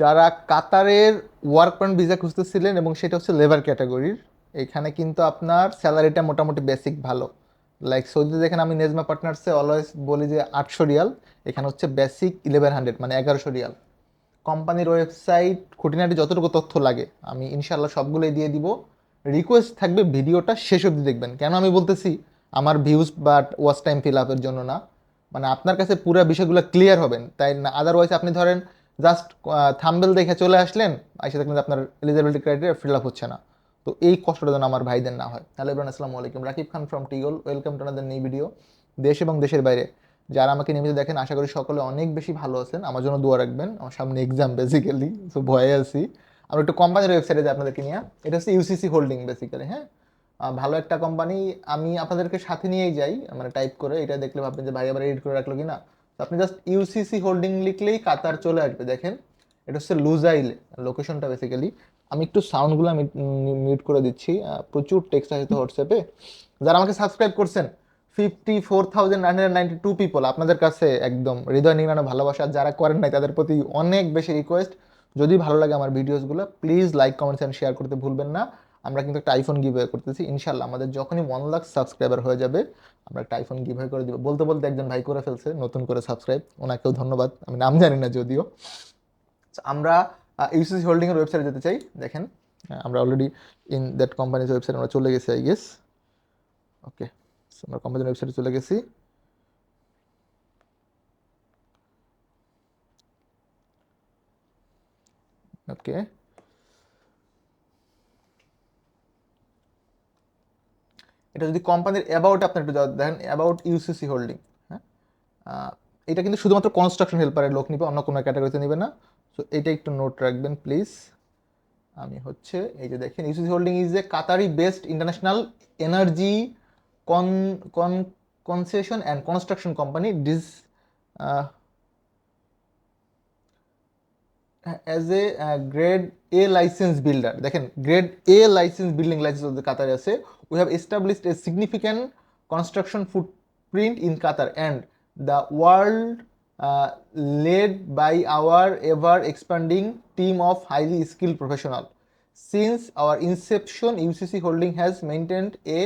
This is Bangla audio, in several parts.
যারা কাতারের ওয়ার্ক পয়েন্ট ভিসা খুঁজতেছিলেন এবং সেটা হচ্ছে লেবার ক্যাটাগরির এখানে কিন্তু আপনার স্যালারিটা মোটামুটি বেসিক ভালো। লাইক সৌদিতে দেখেন আমি নেজমা পার্টনার্সে অলওয়েজ বলি যে আটশো রিয়াল, এখানে হচ্ছে বেসিক ইলেভেন হান্ড্রেড মানে এগারোশো রিয়াল। কোম্পানির ওয়েবসাইট খুঁটিনাটি যতটুকু তথ্য লাগে, আমি ইনশাল্লাহ সবগুলোই দিয়ে দিব। রিকোয়েস্ট থাকবে ভিডিওটা শেষ অবধি দেখবেন। কেন আমি বলতেছি, আমার views but watch time fill আপের জন্য না। মানে আপনার কাছে পুরো বিষয়গুলো ক্লিয়ার হবেন। তাই না আদারওয়াইজ আপনি ধরেন জাস্ট থাম্বেল দেখে চলে আসলেন এসে দেখলেন আপনার এলিজিবিলিটি ক্রাইটেরিয়া ফিল আপ হচ্ছে না। তো এই কষ্টটা যেন আমার ভাইদের না হয়। তাহলে ইবরান আসসালামু আলাইকুম। Rakib Khan from টিগল welcome to another new video দেশ এবং দেশের বাইরে। যারা আমাকে নিয়মিত দেখেন, আশা করি সকলে অনেক বেশি ভালো আছেন। আমার জন্য দোয়া রাখবেন। আমার সামনে এক্সাম বেসিক্যালি সো ভয়ে আছি। আমরা একটু কোম্পানির ওয়েবসাইটে আপনাদেরকে নিয়ে। এটা হচ্ছে ইউসিসি হোল্ডিং বেসিক্যালি হ্যাঁ? ভালো একটা কোম্পানি আমি আপনাদেরকে সাথে নিয়েই যাই মানে টাইপ করে। এটা দেখলে ভাববেন যে ভাই আবার এডিট করে রাখল কিনা? তো আপনি জাস্ট ইউসিসি হোল্ডিং লিখলেই কাতার চলে আসবে। দেখেন, এটা হচ্ছে লুজাইলে লোকেশনটা বেসিক্যালি আমি একটু সাউন্ডগুলো আমি মিউট করে দিচ্ছি। প্রচুর টেক্সট আছে তো হোয়াটসঅ্যাপে যারা আমাকে সাবস্ক্রাইব করছেন fifty four thousand nine hundred ninety two people আপনাদের কাছে একদম হৃদয় নির্মাণে ভালোবাসা। যারা করেন নাই, তাদের প্রতি অনেক বেশি রিকোয়েস্ট যদি ভালো লাগে আমার ভিডিওসগুলো please like comments and share করতে ভুলবেন না। আমরা কিন্তু একটা আইফোন গিভ করতেছি। ইনশাল্লাহ আমাদের যখনই ওয়ান লাখ সাবস্ক্রাইবার হয়ে যাবে, আমরা একটা আইফোন গিভ করে দিব। বলতে বলতে একজন ভাই করে ফেলছে, নতুন করে সাবস্ক্রাইব ওনাকেও ধন্যবাদ। আমি নাম জানি না যদিও। আমরা ইউসিসি হোল্ডিংয়ের ওয়েবসাইটে যেতে চাই। দেখেন আমরা already in that company's website আমরা চলে গেছি আই গেস ওকে আমরা কোম্পানির ওয়েবসাইটে চলে গেছি। ওকে এটা যদি কোম্পানির অ্যাবাউট আপনি একটু দেখেন অ্যাবাউট ইউসিসি হোল্ডিং হ্যাঁ? এটা কিন্তু শুধুমাত্র কনস্ট্রাকশন হেল্পারের লোক নিবে, অন্য কোনো ক্যাটাগরিতে নিবে না। সো এটা একটু নোট রাখবেন প্লিজ আমি হচ্ছে, এই যে দেখেন UCC holding is a Qatari based international energy con con concession and construction company this as a grade A license builder দেখেন grade A license building license ওদের কাতারে আছে। We have established a significant construction footprint in Qatar and the world led by our ever expanding team of highly skilled professional since our inception UCC holding has maintained a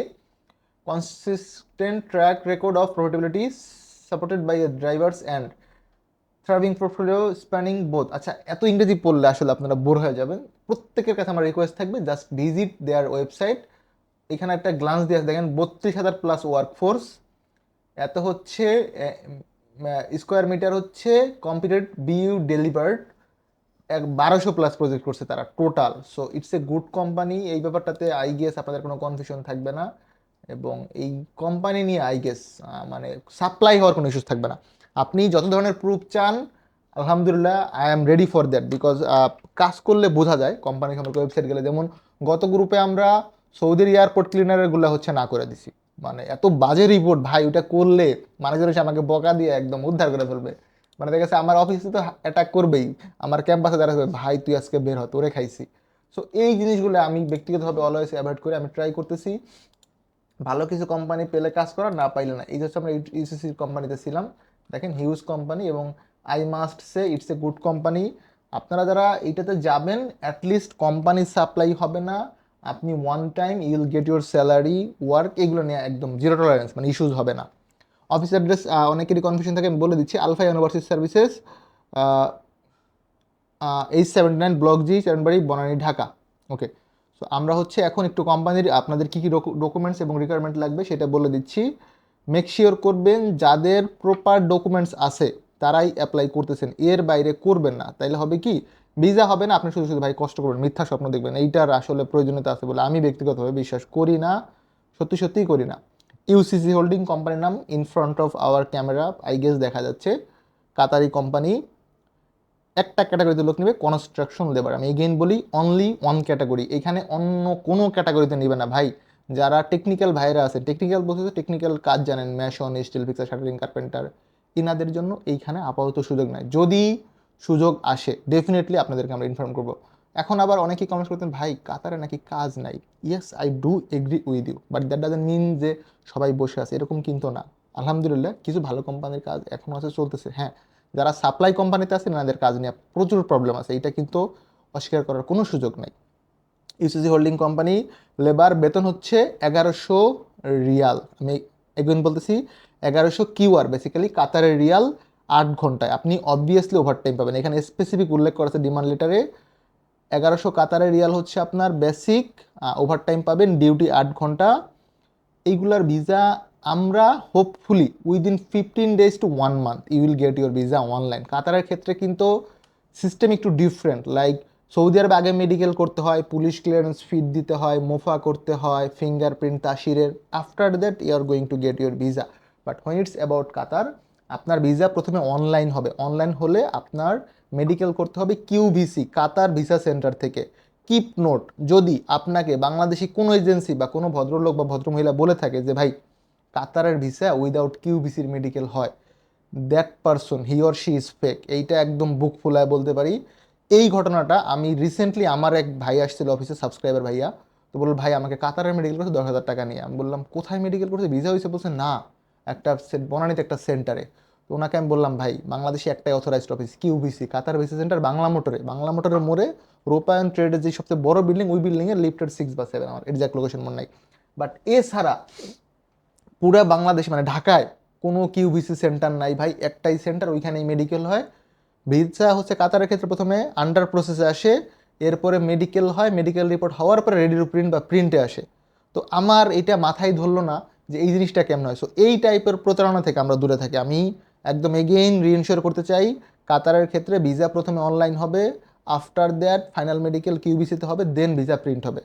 consistent track record of profitability supported by a drivers and thriving portfolio spanning both আচ্ছা এত ইংরেজি পড়লে আসলে আপনারা বোর হয়ে যাবেন। প্রত্যেকের কাছে আমার রিকোয়েস্ট থাকবে জাস্ট ভিজিট দেয়ার ওয়েবসাইট এখানে একটা গ্লান্স দিয়ে দেখেন, বত্রিশ হাজার প্লাস ওয়ার্ক ফোর্স এত হচ্ছে স্কোয়ার মিটার হচ্ছে কম্পিউটেড বিউ ডেলিভার্ড এক বারোশো প্লাস প্রজেক্ট করছে তারা total so it's a good company এই ব্যাপারটাতে আই গেস আপনাদের কোনো কনফিউশন থাকবে না। এবং এই কোম্পানি নিয়ে আই গেস মানে সাপ্লাই হওয়ার কোনো ইস্যুস থাকবে না। আপনি যত ধরনের প্রুফ চান, আলহামদুলিল্লাহ I am ready for that because কাজ করলে বোঝা যায় কোম্পানি সম্পর্কে ওয়েবসাইট গেলে। যেমন গত গ্রুপে আমরা সৌদির এয়ারপোর্ট ক্লিনারেরগুলো হচ্ছে না করে দিছি। মানে এত বাজে রিপোর্ট ভাই, ওটা করলে ম্যানেজার এসে আমাকে বকা দিয়ে একদম উদ্ধার করে ফেলবে। মানে দেখা গেছে আমার অফিসে তো অ্যাটাক করবেই, আমার ক্যাম্পাসে দেখা যাবে ভাই, তুই আজকে বের হ, তোরে খাইছি। সো এই জিনিসগুলো আমি ব্যক্তিগতভাবে অলওয়েজ অ্যাভয়েড করে আমি ট্রাই করতেছি। ভালো কিছু কোম্পানি পেলে কাজ করা, না পাইলে না। এই হচ্ছে আমরা ইউসিসি কোম্পানিতে ছিলাম। দেখেন হিউজ কোম্পানি এবং I must say it's a good company আপনারা যারা এইটাতে যাবেন অ্যাটলিস্ট কোম্পানির সাপ্লাই হবে না। আপনি one time you'll get your salary work এগুলো নিয়ে একদম জিরো টলারেন্স মানে ইস্যুজ হবে না। অফিস অ্যাড্রেস অনেকেরই কনফিউশন থাকে, আমি বলে দিচ্ছি Alpha University Services H seventy nine block G Charanbari Banani Dhaka okay so আমরা হচ্ছে এখন একটু কোম্পানির আপনাদের কী কী ডকুমেন্টস এবং রিকোয়ারমেন্ট লাগবে সেটা বলে দিচ্ছি। মেক শিওর করবেন যাদের প্রপার ডকুমেন্টস আছে, তারাই অ্যাপ্লাই করতেছেন। এর বাইরে করবেন না। তাইলে হবে কি? ভিসা হবে না, আপনি শুধু শুধু ভাই কষ্ট করবেন, মিথ্যা স্বপ্ন দেখবেন। এইটার আসলে প্রয়োজনীয়তা আছে বলে আমি ব্যক্তিগতভাবে বিশ্বাস করি না, সত্যি সত্যিই করি না। ইউসিসি হোল্ডিং কোম্পানির নাম in front of our camera I guess দেখা যাচ্ছে। কাতারি কোম্পানি একটা ক্যাটাগরিতে লোক নেবে কনস্ট্রাকশন লেবার আমি এগেইন বলি অনলি ওয়ান ক্যাটাগরি এখানে অন্য কোনো ক্যাটাগরিতে নেবে না ভাই। যারা টেকনিক্যাল ভাইরা আছে টেকনিক্যাল বলতে তো টেকনিক্যাল কাজ জানেন mason steel fixer shuttering carpenter ইনাদের জন্য এইখানে আপাতত সুযোগ নাই। যদি সুযোগ আসে ডেফিনেটলি আপনাদেরকে আমরা ইনফর্ম করব। এখন আবার অনেকেই কমেন্ট করতেন, ভাই, কাতারে নাকি কাজ নাই? Yes I do agree with you but that doesn't mean যে সবাই বসে আছে, এরকম কিন্তু না। আলহামদুলিল্লাহ, কিছু ভালো কোম্পানির কাজ এখনও আছে, চলতেছে। হ্যাঁ যারা সাপ্লাই কোম্পানিতে আছে এনাদের কাজ নিয়ে প্রচুর প্রবলেম আছে। এটা কিন্তু অস্বীকার করার কোনো সুযোগ নেই। ইউসিসি হোল্ডিং কোম্পানি লেবার বেতন হচ্ছে এগারোশো রিয়াল। আমি এগুন বলতেছি এগারোশো কিউআর বেসিক্যালি কাতারের রিয়াল আট ঘন্টায়। আপনি অবভিয়াসলি ওভারটাইম পাবেন। এখানে স্পেসিফিক উল্লেখ করেছে ডিমান্ড লেটারে এগারোশো কাতারের রিয়াল হচ্ছে আপনার বেসিক ওভারটাইম পাবেন ডিউটি আট ঘণ্টা। এইগুলার ভিসা আমরা hopefully within fifteen days to one month you will get your visa online কাতারের ক্ষেত্রে কিন্তু সিস্টেম একটু ডিফারেন্ট লাইক সৌদি আরবে আগে মেডিকেল করতে হয় পুলিশ ক্লিয়ারেন্স ফিট দিতে হয়, মোফা করতে হয় fingerprint তাসিরের। After that you are going to get your visa but when it's about Qatar আপনার ভিসা প্রথমে অনলাইন হবে। অনলাইন হলে আপনার মেডিকেল করতে হবে কিউভিসি কাতার ভিসা সেন্টার থেকে। কিপ নোট যদি আপনাকে বাংলাদেশি কোনো এজেন্সি বা কোনো ভদ্রলোক বা ভদ্রমহিলা বলে থাকে যে, ভাই, কাতারের ভিসা উইদাউট কিউভিসির মেডিকেল হয়। That person he or she is fake এইটা একদম বুক ফুলায় বলতে পারি। এই ঘটনাটা আমি রিসেন্টলি আমার এক ভাই আসছিল অফিসে সাবস্ক্রাইবার ভাইয়া। তো বলল, ভাই, আমাকে কাতারের মেডিকেল করতে দশ হাজার টাকা নিয়ে। আমি বললাম, কোথায় মেডিকেল করতে? ভিসা হয়েছে বলছে, না, একটা বনানীতে একটা সেন্টারে তো ওনাকে আমি বললাম, ভাই, বাংলাদেশে একটাই authorized office QVC Qatar visa centre, Bangla মোটরে। বাংলা মোটরের মোড়ে রূপায়ণ ট্রেডের যে সবচেয়ে বড় বিল্ডিং ওই বিল্ডিংয়ের লিফটেড সিক্স বা সেভেন আমার এক্সাক্ট লোকেশন মনে নাই। বাট এছাড়া পুরা বাংলাদেশ মানে ঢাকায় কোনো কিউভিসি সেন্টার নাই। ভাই, একটাই সেন্টার ওইখানেই মেডিকেল হয়। ভিসা হচ্ছে কাতারের ক্ষেত্রে প্রথমে আন্ডার প্রসেসে আসে, এরপরে মেডিকেল হয় মেডিকেল রিপোর্ট হওয়ার পরে রেডি টু প্রিন্ট বা প্রিন্টে আসে। তো আমার এটা মাথায় ধরলো না যে এই জিনিসটা কেমন হয়। সো এই টাইপের প্রতারণা থেকে আমরা দূরে থাকি। আমি একদম এগেইন রিইনশিওর করতে চাই, কাতারের ক্ষেত্রে ভিসা প্রথমে অনলাইন হবে আফটার দ্যাট ফাইনাল মেডিকেল কিউবিসিতে হবে দেন ভিসা প্রিন্ট হবে।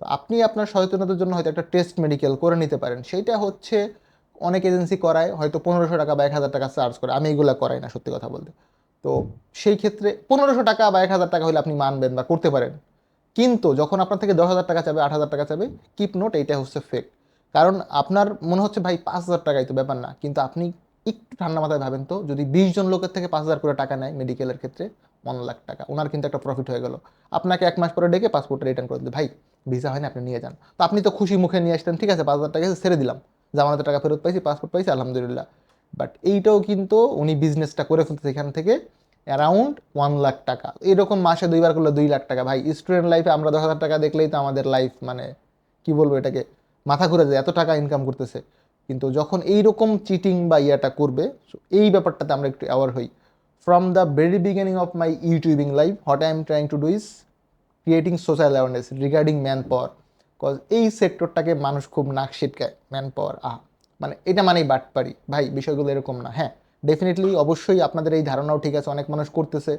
তো আপনি আপনার সচেতনতার জন্য হয়তো একটা টেস্ট মেডিকেল করে নিতে পারেন। সেইটা হচ্ছে অনেক এজেন্সি করায়, হয়তো পনেরোশো টাকা বা এক হাজার টাকা চার্জ করে। আমি এগুলো করাই না, সত্যি কথা বলতে। তো সেই ক্ষেত্রে পনেরোশো টাকা বা এক হাজার টাকা হলে আপনি মানবেন বা করতে পারেন। কিন্তু যখন আপনার থেকে দশ হাজার টাকা চাবে, আট হাজার টাকা চাবে কিপ নোট এইটা হচ্ছে ফেক কারণ আপনার মনে হচ্ছে, ভাই, পাঁচ হাজার টাকাই তো ব্যাপার না। কিন্তু আপনি একটু ঠান্ডা মাথায় ভাবেন তো, যদি বিশ জন লোকের থেকে পাঁচ হাজার করে টাকা নেয় মেডিকেলের ক্ষেত্রে ওয়ান লাখ টাকা। ওনার কিন্তু একটা প্রফিট হয়ে গেল। আপনাকে এক মাস পরে ডেকে পাসপোর্টটা রিটার্ন করে দিলে, ভাই ভিসা হয়নি, আপনি নিয়ে যান। তো আপনি তো খুশি মুখে নিয়ে আসতেন, ঠিক আছে, পাঁচ হাজার টাকা ছেড়ে দিলাম। জামানতের টাকা ফেরত পাইছি পাসপোর্ট পাইছি, আলহামদুলিল্লাহ। বাট এইটাও কিন্তু উনি বিজনেসটা করে ফেলতেছে এখান থেকে অ্যারাউন্ড ওয়ান লাখ টাকা। এরকম মাসে দুইবার করলে দুই লাখ টাকা। ভাই স্টুডেন্ট লাইফে আমরা দশ হাজার টাকা দেখলেই তো আমাদের লাইফ মানে কি বলব এটাকে? মাথা ঘুরে যায়, এত টাকা ইনকাম করতেছে। কিন্তু যখন এইরকম চিটিং বা ইয়াটা করবে এই ব্যাপারটাতে আমরা একটু অ্যাওয়ার হই। From the very beginning of my YouTubing life what I am trying to do is creating social awareness regarding man power cause এই সেক্টরটাকে মানুষ খুব নাক ছিটকায় ম্যান পাওয়ার আহ। মানে এটা মানেই বাটপারি ভাই, বিষয়গুলো এরকম না। হ্যাঁ ডেফিনেটলি অবশ্যই আপনাদের এই ধারণাও ঠিক আছে, অনেক মানুষ করতেছে।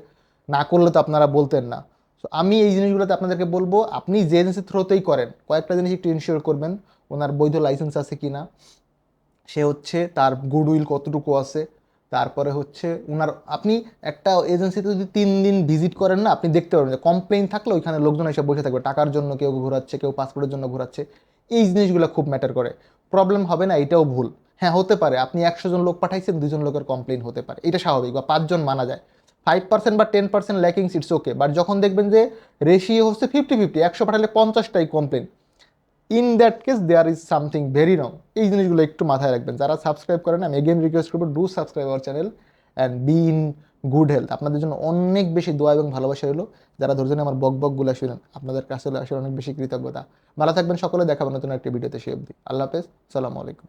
না করলে তো আপনারা বলতেন না। সো আমি এই জিনিসগুলোতে আপনাদেরকে বলব, আপনি যে এজেন্সির থ্রোতেই করেন, কয়েকটা জিনিস একটু ইনশিওর করবেন, ওনার বৈধ লাইসেন্স আছে কি না সে হচ্ছে তার গুডউইল কতটুকু আছে। তারপরে হচ্ছে ওনার আপনি একটা এজেন্সিতে যদি তিন দিন ভিজিট করেন না, আপনি দেখতে পারবেন যে কমপ্লেইন থাকলে ওইখানে লোকজন এসে বসে থাকবে। টাকার জন্য কেউ ঘোরাচ্ছে, কেউ পাসপোর্টের জন্য ঘোরাচ্ছে। এই জিনিসগুলো খুব ম্যাটার করে। প্রবলেম হবে না, এটাও ভুল। হ্যাঁ হতে পারে, আপনি একশো জন লোক পাঠাইছেন দুজন লোকের কমপ্লেন হতে পারে, এটা স্বাভাবিক বা পাঁচজন মানা যায়। ফাইভ পার্সেন্ট বা ten percent lackings it's okay but যখন দেখবেন যে রেশিও হচ্ছে ফিফটি ফিফটি একশো পাঠালে পঞ্চাশটাই complain in that case there is something very wrong এই জিনিসগুলো একটু মাথায় রাখবেন, যারা সাবস্ক্রাইব করেন, আমি এগেন রিকোয়েস্ট করব do subscribe our channel and be in good health আপনাদের জন্য অনেক বেশি দোয়া এবং ভালোবাসা হলো যারা ধৈর্য আমার বক বকগুলো শুনেন আপনাদের কাছে আসলে অনেক বেশি কৃতজ্ঞতা। ভালো থাকবেন সকলে দেখাবেন নতুন একটি ভিডিওতে সে অবধি। আল্লাহ হাফেজ, সালামু আলাইকুম।